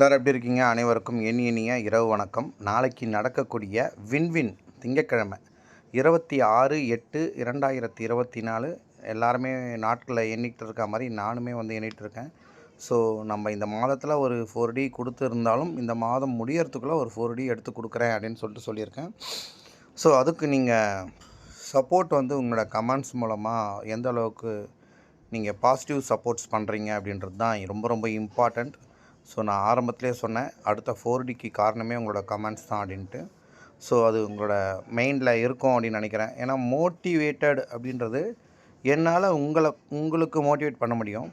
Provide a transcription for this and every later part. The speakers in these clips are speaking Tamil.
எல்லோரும் எப்படி இருக்கீங்க? அனைவருக்கும் என் இனிய இரவு வணக்கம். நாளைக்கு நடக்கக்கூடிய விண்வின் திங்கட்கிழமை இருபத்தி ஆறு எட்டு இரண்டாயிரத்தி இருபத்தி நாலு. எல்லாருமே நாட்களில் எண்ணிக்கிட்டு இருக்க மாதிரி நானுமே வந்து எண்ணிகிட்டு இருக்கேன். ஸோ நம்ம இந்த மாதத்தில் ஒரு ஃபோர் டி கொடுத்துருந்தாலும் இந்த மாதம் முடியறதுக்குள்ளே ஒரு ஃபோர் டி எடுத்து கொடுக்குறேன் அப்படின்னு சொல்லிட்டு சொல்லியிருக்கேன். ஸோ அதுக்கு நீங்கள் சப்போர்ட் வந்து உங்களோட கமெண்ட்ஸ் மூலமாக எந்த அளவுக்கு நீங்கள் பாசிட்டிவ் சப்போர்ட்ஸ் பண்ணுறீங்க அப்படின்றது தான் ரொம்ப ரொம்ப இம்பார்ட்டண்ட் ஸோ நான் ஆரம்பத்திலே சொன்னேன் அடுத்த ஃபோர் டிக்கு காரணமே உங்களோட கமெண்ட்ஸ் தான் அப்படின்ட்டு. ஸோ அது உங்களோட மெயினில் இருக்கும் அப்படின்னு நினைக்கிறேன். ஏன்னா மோட்டிவேட்டட் அப்படின்றது என்னால் உங்களை உங்களுக்கு மோட்டிவேட் பண்ண முடியும்.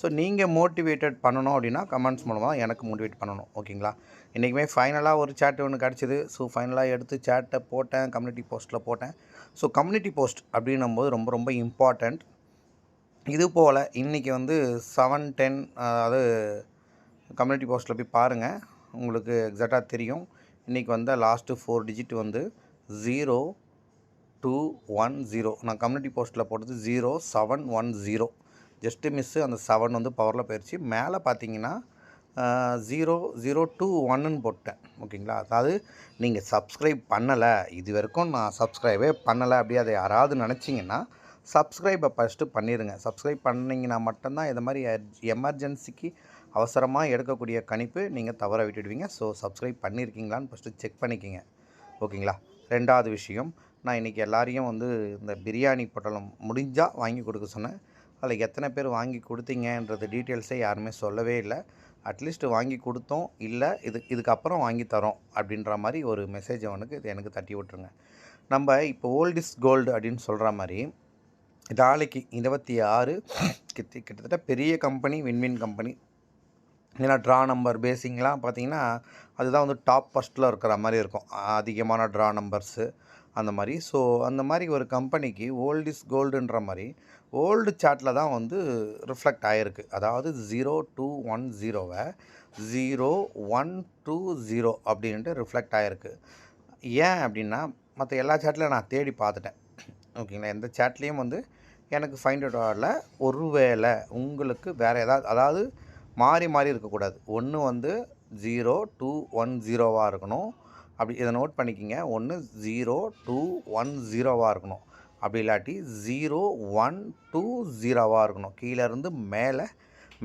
ஸோ நீங்கள் மோட்டிவேட்டட் பண்ணணும் அப்படின்னா கமெண்ட்ஸ் மூலமாக எனக்கு மோட்டிவேட் பண்ணணும். ஓகேங்களா இன்றைக்குமே ஃபைனலாக ஒரு சேட் ஒன்று கிடச்சிது. ஸோ ஃபைனலாக எடுத்து சேட்டை போட்டேன் கம்யூனிட்டி போஸ்ட்டில் போட்டேன். ஸோ கம்யூனிட்டி போஸ்ட் அப்படின்னும் போது ரொம்ப ரொம்ப இம்பார்ட்டண்ட் இது போல் இன்றைக்கி வந்து செவன் டென் அதாவது கம்யூனிட்டி போஸ்ட்டில் போய் பாருங்கள். உங்களுக்கு எக்ஸாக்டாக தெரியும். இன்றைக்கி வந்த லாஸ்ட்டு ஃபோர் டிஜிட் வந்து ஜீரோ டூ ஒன் ஜீரோ நான் கம்யூனிட்டி போஸ்ட்டில் போட்டது zero seven one zero just miss அந்த செவன் வந்து பவரில் போயிடுச்சு மேலே பார்த்தீங்கன்னா ஜீரோ ஜீரோ டூ ஒன்னுன்னு போட்டேன். ஓகேங்களா? அதாவது நீங்கள் சப்ஸ்கிரைப் பண்ணலை. இது வரைக்கும் நான் சப்ஸ்கிரைபே பண்ணலை. அப்படி அதை யாராவது நினச்சிங்கன்னா சப்ஸ்கிரைபை ஃபஸ்ட்டு பண்ணிடுங்க சப்ஸ்கிரைப் பண்ணிங்கன்னா மட்டும்தான் இது மாதிரி எமர்ஜென்சிக்கு அவசரமாக எடுக்கக்கூடிய கணிப்பு நீங்கள் தவற விட்டுடுவீங்க. ஸோ சப்ஸ்கிரைப் பண்ணியிருக்கீங்களான்னு ஃபஸ்ட்டு செக் பண்ணிக்கிங்க. ஓகேங்களா? ரெண்டாவது விஷயம் நான் இன்றைக்கி எல்லாரையும் வந்து இந்த பிரியாணி பொட்டலம் முடிஞ்சால் வாங்கி கொடுக்க சொன்னேன். அதில் எத்தனை பேர் வாங்கி கொடுத்தீங்கன்றது டீட்டெயில்ஸே யாருமே சொல்லவே இல்லை. அட்லீஸ்ட் வாங்கி கொடுத்தோம் இல்லை இது இதுக்கப்புறம் வாங்கி தரோம் அப்படின்ற மாதிரி ஒரு மெசேஜ் அவனுக்கு இது எனக்கு தட்டி விட்ருங்க நம்ம இப்போ ஓல்ட் இஸ் கோல்டு அப்படின்னு சொல்கிற மாதிரி நாளைக்கு இருபத்தி ஆறு கிட்ட கிட்டத்தட்ட பெரிய கம்பெனி வின்வின் கம்பெனி ஏன்னா ட்ரா நம்பர் பேசிங்லாம் பார்த்தீங்கன்னா அதுதான் வந்து டாப் ஃபஸ்ட்டில் இருக்கிற மாதிரி இருக்கும். அதிகமான ட்ரா நம்பர்ஸு அந்த மாதிரி. ஸோ அந்த மாதிரி ஒரு கம்பெனிக்கு ஓல்ட் இஸ் கோல்டுன்ற மாதிரி ஓல்டு சாட்டில் தான் வந்து ரிஃப்ளெக்ட் ஆகிருக்கு அதாவது ஜீரோ டூ ஒன் ஜீரோவை ஜீரோ ஒன் டூ ஜீரோ அப்படின்ட்டு ரிஃப்ளெக்ட் ஆகிருக்கு ஏன் அப்படின்னா மற்ற எல்லா சேட்டில் நான் தேடி பார்த்துட்டேன். ஓகேங்களா எந்த சேட்லேயும் வந்து எனக்கு ஃபைண்ட் அவுட் ஆகல. ஒருவேளை உங்களுக்கு வேறு ஏதாவது அதாவது மாறி மாறி இருக்கக்கூடாது. ஒன்று வந்து ஜீரோ டூ ஒன் ஜீரோவாக இருக்கணும். அப்படி இதை நோட் பண்ணிக்கிங்க. ஒன்று ஜீரோ டூ ஒன் ஜீரோவாக இருக்கணும். அப்படி இல்லாட்டி ஜீரோ ஒன் டூ ஜீரோவாக இருக்கணும். கீழேருந்து மேலே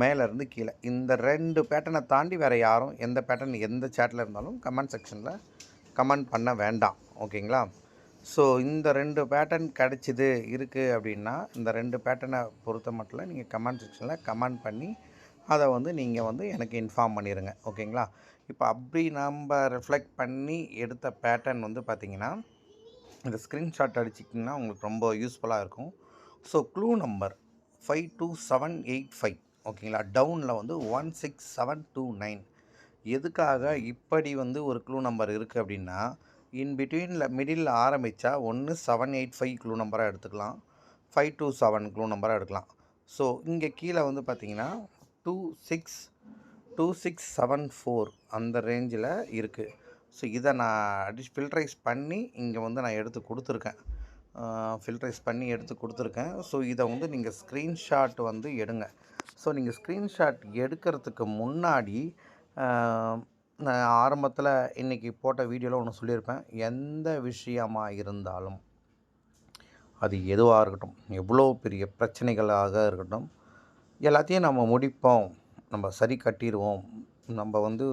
மேலேருந்து கீழே. இந்த ரெண்டு பேட்டர்னை தாண்டி வேறு யாரும் எந்த பேட்டர்ன் எந்த சேட்டில் இருந்தாலும் கமெண்ட் செக்ஷனில் கமெண்ட் பண்ண வேண்டாம். ஓகேங்களா? ஸோ இந்த ரெண்டு பேட்டர்ன் கிடச்சிது இருக்குது அப்படின்னா இந்த ரெண்டு பேட்டர்னை பொறுத்த மட்டும் நீங்கள் கமெண்ட் செக்ஷனில் கமெண்ட் பண்ணி அதை வந்து நீங்கள் வந்து எனக்கு இன்ஃபார்ம் பண்ணிடுங்க ஓகேங்களா? இப்போ அப்படி நம்ம ரிஃப்ளெக்ட் பண்ணி எடுத்த பேட்டர்ன் வந்து பார்த்திங்கன்னா இந்த ஸ்க்ரீன்ஷாட் அடிச்சிக்கிங்கன்னா உங்களுக்கு ரொம்ப யூஸ்ஃபுல்லாக இருக்கும். So clue number five two seven eight five ஓகேங்களா? டவுனில் வந்து one six seven two nine எதுக்காக இப்படி வந்து ஒரு க்ளூ நம்பர் இருக்குது அப்படின்னா இன் பிட்வீனில் மிடில் ஆரம்பித்தா ஒன்று செவன் எயிட் ஃபைவ் க்ளூ நம்பராக எடுத்துக்கலாம். ஃபைவ் டூ செவன் க்ளூ நம்பராக எடுக்கலாம். ஸோ இங்கே கீழே வந்து பார்த்திங்கன்னா two six two six seven four அந்த ரேஞ்சில் இருக்குது ஸோ இதை நான் அடிஷ் ஃபில்ட்ரைஸ் பண்ணி இங்கே வந்து நான் எடுத்து கொடுத்துருக்கேன். ஃபில்ட்ரைஸ் பண்ணி எடுத்து கொடுத்துருக்கேன். ஸோ இதை வந்து நீங்கள் ஸ்க்ரீன்ஷாட் வந்து எடுங்க. ஸோ நீங்கள் ஸ்க்ரீன்ஷாட் எடுக்கிறதுக்கு முன்னாடி நான் ஆரம்பத்தில் இன்றைக்கி போட்ட வீடியோவில் ஒன்று சொல்லியிருப்பேன். எந்த விஷயமாக இருந்தாலும் அது எதுவாக இருக்கட்டும் எவ்வளோ பெரிய பிரச்சனைகளாக இருக்கட்டும் எல்லாத்தையும் நம்ம முடிப்போம். நம்ம சரி கட்டிடுவோம். நம்ம வந்து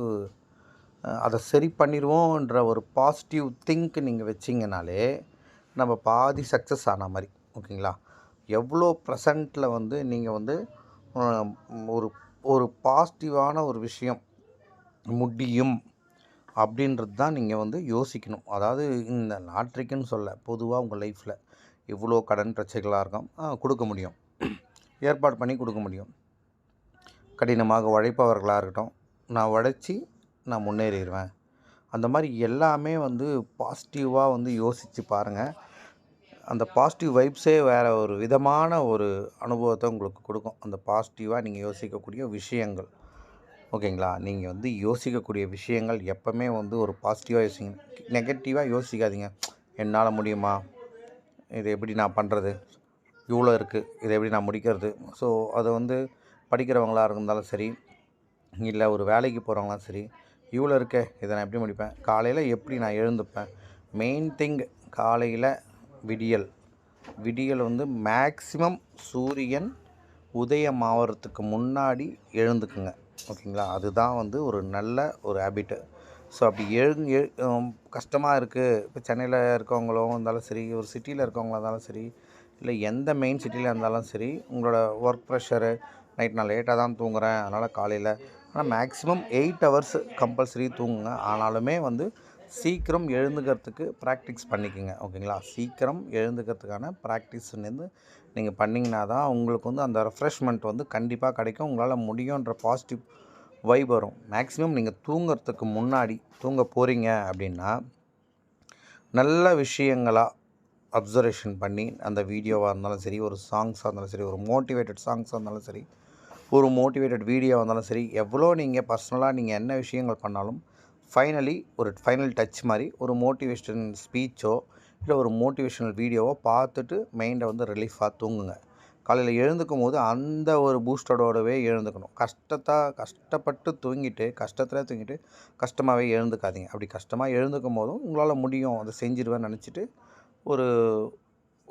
அதை சரி பண்ணிடுவோன்ற ஒரு பாசிட்டிவ் திங்க் நீங்கள் வச்சிங்கனாலே நம்ம பாதி சக்ஸஸ் ஆன மாதிரி ஓகேங்களா? எவ்வளோ ப்ரெசண்ட்டில் வந்து நீங்கள் வந்து ஒரு ஒரு பாசிட்டிவான ஒரு விஷயம் முடியும் அப்படின்றது தான் நீங்கள் வந்து யோசிக்கணும். அதாவது இந்த லாட்ரிக்குன்னு சொல்ல பொதுவாக உங்கள் லைஃப்பில் இவ்வளோ கடன் பிரச்சனைகளாக இருக்கும் கொடுக்க முடியும். ஏற்பாடு பண்ணி கொடுக்க முடியும். கடினமாக உழைப்பவர்களாக இருக்கட்டும் நான் உழைச்சி நான் முன்னேறிடுவேன். அந்த மாதிரி எல்லாமே வந்து பாசிட்டிவாக வந்து யோசித்து பாருங்கள் அந்த பாசிட்டிவ் வைப்ஸே வேறு ஒரு விதமான ஒரு அனுபவத்தை உங்களுக்கு கொடுக்கும். அந்த பாசிட்டிவாக நீங்கள் யோசிக்கக்கூடிய விஷயங்கள். ஓகேங்களா? நீங்கள் வந்து யோசிக்கக்கூடிய விஷயங்கள் எப்போவுமே வந்து ஒரு பாசிட்டிவாக யோசிங்க. நெகட்டிவாக யோசிக்காதீங்க. என்னால் முடியுமா? இது எப்படி நான் பண்ணுறது இவ்வளோ இருக்குது இதை எப்படி நான் முடிக்கிறது? ஸோ அதை வந்து படிக்கிறவங்களாக இருந்தாலும் சரி இல்லை ஒரு வேலைக்கு போகிறவங்களாம் சரி இவ்வளோ இருக்கே இதை நான் எப்படி முடிப்பேன்? காலையில் எப்படி நான் எழுந்துப்பேன்? மெயின் திங் காலையில் விடியல். விடியல் வந்து மேக்ஸிமம் சூரியன் உதயம் ஆகிறதுக்கு முன்னாடி எழுந்துக்குங்க. ஓகேங்களா? அதுதான் வந்து ஒரு நல்ல ஒரு ஹேபிட்டு ஸோ அப்படி எழு எழு கஷ்டமாக இருக்குது இப்போ சென்னையில் இருக்கவங்களும் இருந்தாலும் சரி ஒரு சிட்டியில் இருக்கவங்களா இருந்தாலும் சரி இல்லை எந்த மெயின் சிட்டியில் இருந்தாலும் சரி உங்களோட ஒர்க் ப்ரெஷரு நைட் நான் லேட்டாக தான் தூங்குறேன். அதனால் காலையில் ஆனால் மேக்ஸிமம் எயிட் ஹவர்ஸ் கம்பல்சரி தூங்குங்க. ஆனாலுமே வந்து சீக்கிரம் எழுந்துக்கிறதுக்கு ப்ராக்டிஸ் பண்ணிக்கோங்க. ஓகேங்களா? சீக்கிரம் எழுந்துக்கிறதுக்கான ப்ராக்டிஸ்லேருந்து நீங்கள் பண்ணிங்கன்னா தான் உங்களுக்கு வந்து அந்த ரெஃப்ரெஷ்மெண்ட் வந்து கண்டிப்பாக கிடைக்கும். உங்களால் முடியுன்ற பாசிட்டிவ் வைப் வரும். மேக்ஸிமம் நீங்கள் தூங்கிறதுக்கு முன்னாடி தூங்க போகிறீங்க அப்படின்னா நல்ல விஷயங்களாக அப்சர்வேஷன் பண்ணி அந்த வீடியோவாக இருந்தாலும் சரி ஒரு சாங்ஸாக இருந்தாலும் சரி ஒரு மோட்டிவேட்டட் சாங்ஸாக இருந்தாலும் சரி ஒரு மோட்டிவேட்டட் வீடியோவாக இருந்தாலும் சரி எவ்வளோ நீங்கள் பர்சனலாக நீங்கள் என்ன விஷயங்கள் பண்ணாலும் ஃபைனலி ஒரு ஃபைனல் டச் மாதிரி ஒரு மோட்டிவேஷன் ஸ்பீச்சோ இல்லை ஒரு மோட்டிவேஷனல் வீடியோவோ பார்த்துட்டு மைண்டை வந்து ரிலீஃபாக தூங்குங்க. காலையில் எழுந்துக்கும் போது அந்த ஒரு பூஸ்டடோடவே எழுந்துக்கணும். கஷ்டத்தை கஷ்டப்பட்டு தூங்கிட்டு கஷ்டத்தில் தூங்கிட்டு கஷ்டமாகவே எழுந்துக்காதீங்க. அப்படி கஷ்டமாக எழுந்துக்கும் போதும் உங்களால் முடியும். அதை செஞ்சிருவேன்னு நினச்சிட்டு ஒரு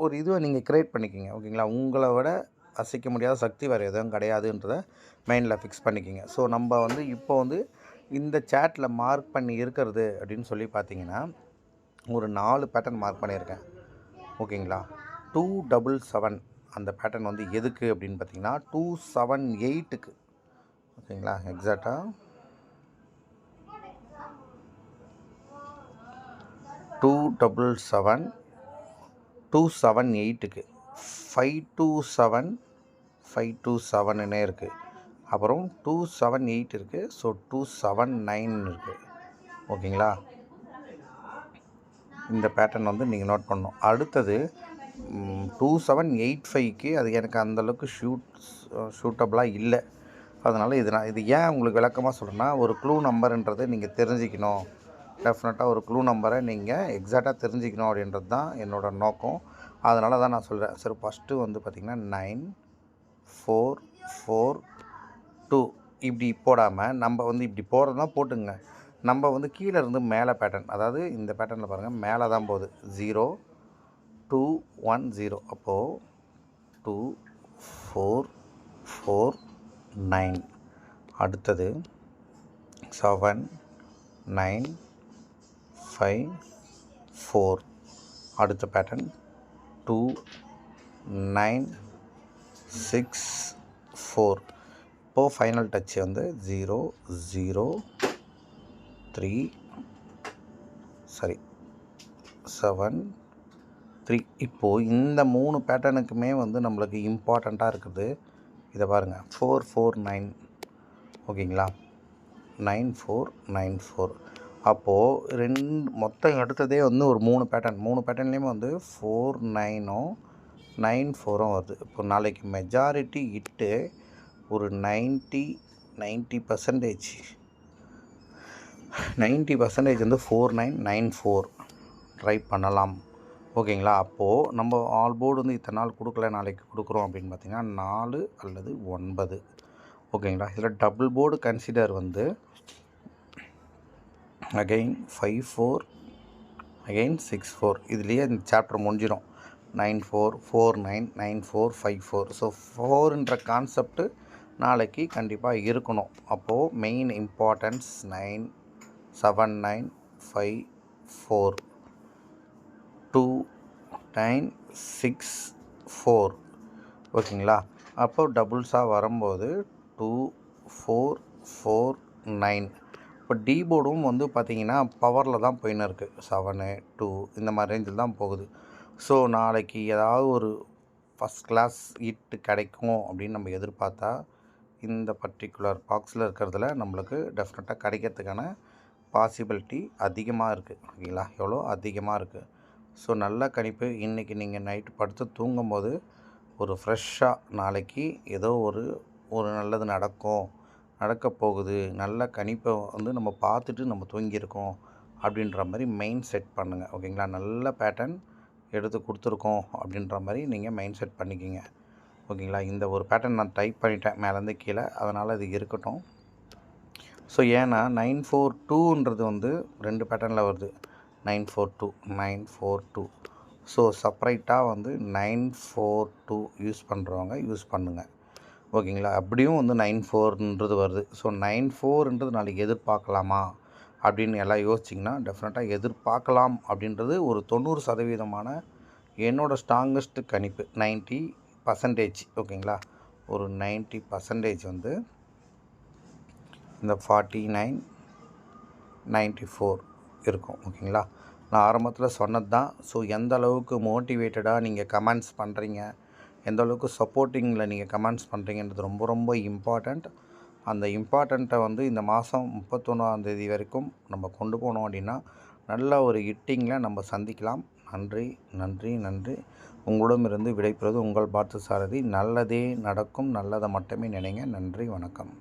ஒரு இதுவை நீங்கள் க்ரியேட் பண்ணிக்கிங்க. ஓகேங்களா? உங்களை விட அசைக்க முடியாத சக்தி வேறு எதுவும் கிடையாதுன்றத மைண்டில் ஃபிக்ஸ் பண்ணிக்கிங்க. ஸோ நம்ம வந்து இப்போ வந்து இந்த சேட்டில் மார்க் பண்ணி இருக்கிறது அப்படின்னு சொல்லி பார்த்தீங்கன்னா ஒரு நாலு பேட்டர்ன் மார்க் பண்ணியிருக்கேன். ஓகேங்களா? டூ டபுள் செவன் அந்த பேட்டர்ன் வந்து எதுக்கு அப்படின்னு பார்த்தீங்கன்னா டூ செவன் எயிட்டுக்கு ஓகேங்களா? எக்ஸாக்டாக two double seven two seven எயிட்டுக்கு five two seven five two செவனுன்னே இருக்குது அப்புறம் டூ செவன் எயிட் இருக்குது ஸோ டூ செவன் நைன் இருக்குது ஓகேங்களா? இந்த பேட்டர்ன் வந்து நீங்கள் நோட் பண்ணணும். அடுத்தது டூ செவன் எயிட் ஃபைவ்க்கு அது எனக்கு அந்தளவுக்கு ஷூட் ஷூட்டபுளாக இல்லை. அதனால் இது நான் இது ஏன் உங்களுக்கு விளக்கமாக சொல்கிறேன்னா ஒரு க்ளூ நம்பருன்றது நீங்கள் தெரிஞ்சுக்கணும். டெஃபினட்டாக ஒரு க்ளூ நம்பரை நீங்கள் எக்ஸாக்டாக தெரிஞ்சுக்கணும் அப்படின்றது தான் என்னோடய நோக்கம். அதனால தான் நான் சொல்கிறேன் சரி ஃபஸ்ட்டு வந்து பார்த்திங்கன்னா நைன் ஃபோர் ஃபோர் டூ இப்படி போடாமல் நம்ம வந்து இப்படி போடுறதுனா போட்டுங்க. நம்ம வந்து கீழே இருந்து மேலே பேட்டர்ன் அதாவது இந்த பேட்டர்னில் பாருங்கள் மேலே தான் போகுது. ஜீரோ டூ ஒன் ஜீரோ அப்போது டூ ஃபோர் ஃபோர் நைன் அடுத்தது செவன் நைன் ஃபைவ் ஃபோர் அடுத்த pattern two nine six four இப்போது ஃபைனல் டச் வந்து ஜீரோ ஜீரோ த்ரீ சரி செவன் த்ரீ இப்போது இந்த மூணு பேட்டர்னுக்குமே வந்து நம்மளுக்கு இம்பார்ட்டண்ட்டாக இருக்குது. இதை பாருங்கள் ஃபோர் ஃபோர் நைன் ஓகேங்களா? நைன் ஃபோர் நைன் ஃபோர் அப்போது ரெண்டு மொத்தம் எடுத்ததே வந்து ஒரு மூணு பேட்டர்ன் மூணு பேட்டர்ன்லேயுமே வந்து ஃபோர் நைனும் நைன் ஃபோரும் வருது. இப்போ நாளைக்கு மெஜாரிட்டி இட்டு ஒரு ninety ninety percentage ninety percentage வந்து four nine nine four try பண்ணலாம். ஓகேங்களா? அப்போது நம்ம ஆல் போர்டு வந்து இத்தனை நாள் கொடுக்கல நாளைக்கு கொடுக்குறோம் அப்படின்னு பார்த்திங்கன்னா நாலு அல்லது ஒன்பது. ஓகேங்களா? இதில் டபுள் போர்டு கன்சிடர் வந்து again five four again six four இதுலேயே இந்த சாப்டர் முடிஞ்சிடும் nine four four nine nine four five four so ஃபோர்ன்ற concept நாளைக்கு கண்டிப்பாக இருக்கணும். அப்போது main importance nine seven nine five four two nine six four ஓகேங்களா? அப்போது டபுள்ஸாக வரும்போது டூ ஃபோர் ஃபோர் நைன் இப்போ டி போர்டும் வந்து பார்த்திங்கன்னா பவரில் தான் போயின்னு இருக்குது செவனு டூ இந்த மாதிரி ரேஞ்சில் தான் போகுது. ஸோ நாளைக்கு ஏதாவது ஒரு ஃபஸ்ட் கிளாஸ் இட்டு கிடைக்கும் அப்படின்னு நம்ம எதிர்பார்த்தா இந்த பர்டிகுலர் பாக்ஸில் இருக்கிறதுல நம்மளுக்கு டெஃபினட்டாக கிடைக்கிறதுக்கான பாசிபிலிட்டி அதிகமாக இருக்குது ஓகேங்களா? எவ்வளோ அதிகமாக இருக்குது ஸோ நல்ல கணிப்பு. இன்றைக்கி நீங்கள் நைட்டு படுத்து தூங்கும்போது ஒரு ஃப்ரெஷ்ஷாக நாளைக்கு ஏதோ ஒரு ஒரு நல்லது நடக்கும். நடக்கப் போகுது. நல்ல கணிப்பை வந்து நம்ம பார்த்துட்டு நம்ம தூங்கியிருக்கோம் அப்படின்ற மாதிரி மெயின் செட் பண்ணுங்கள் ஓகேங்களா? நல்ல பேட்டர்ன் எடுத்து கொடுத்துருக்கோம் அப்படின்ற மாதிரி நீங்கள் மைண்ட் செட் பண்ணிக்கிங்க. ஓகேங்களா? இந்த ஒரு பேட்டர்ன் நான் டைப் பண்ணிட்டேன். மேலேருந்து கீழே. அதனால் இது இருக்கட்டும். ஸோ ஏன்னா நைன் ஃபோர் டூன்றது வந்து ரெண்டு பேட்டர்னில் வருது. Nine four two. Nine four two. So செப்பரேட்டாக வந்து நைன் ஃபோர் டூ யூஸ் பண்ணுறவங்க யூஸ் பண்ணுங்கள் ஓகேங்களா? அப்படியும் வந்து நைன் ஃபோர்ன்றது வருது. ஸோ நைன் ஃபோர்ன்றது நாளைக்கு எதிர்பார்க்கலாமா? அப்படின்னு எல்லாம் யோசிச்சிங்கன்னா டெஃபினட்டாக எதிர்பார்க்கலாம் அப்படின்றது ஒரு தொண்ணூறு சதவீதமான என்னோடய ஸ்ட்ராங்கஸ்ட் கணிப்பு. நைன்ட்டி பர்சன்டேஜ் ஓகேங்களா? ஒரு நைன்ட்டி பர்சன்டேஜ் வந்து இந்த ஃபார்ட்டி நைன் நைன்ட்டி ஃபோர் இருக்கும் ஓகேங்களா? நான் ஆரம்பத்தில் சொன்னது தான் ஸோ எந்த அளவுக்கு மோட்டிவேட்டடாக நீங்கள் கமெண்ட்ஸ் பண்ணுறீங்க எந்த அளவுக்கு சப்போர்ட்டிங்கில் நீங்கள் கமெண்ட்ஸ் பண்ணுறீங்கன்றது ரொம்ப ரொம்ப இம்பார்ட்டண்ட் அந்த இம்பார்ட்டண்ட்டை வந்து இந்த மாதம் முப்பத்தொன்னாந்தேதி வரைக்கும் நம்ம கொண்டு போனோம் அப்படின்னா நல்ல ஒரு ஹிட்டிங்கில் நம்ம சந்திக்கலாம். நன்றி நன்றி நன்றி. உங்களிடமிருந்து விடைபெறுவது உங்கள் பார்த்து சாரதி. நல்லதே நடக்கும் நல்லதை மட்டுமே நினைங்க. நன்றி வணக்கம்.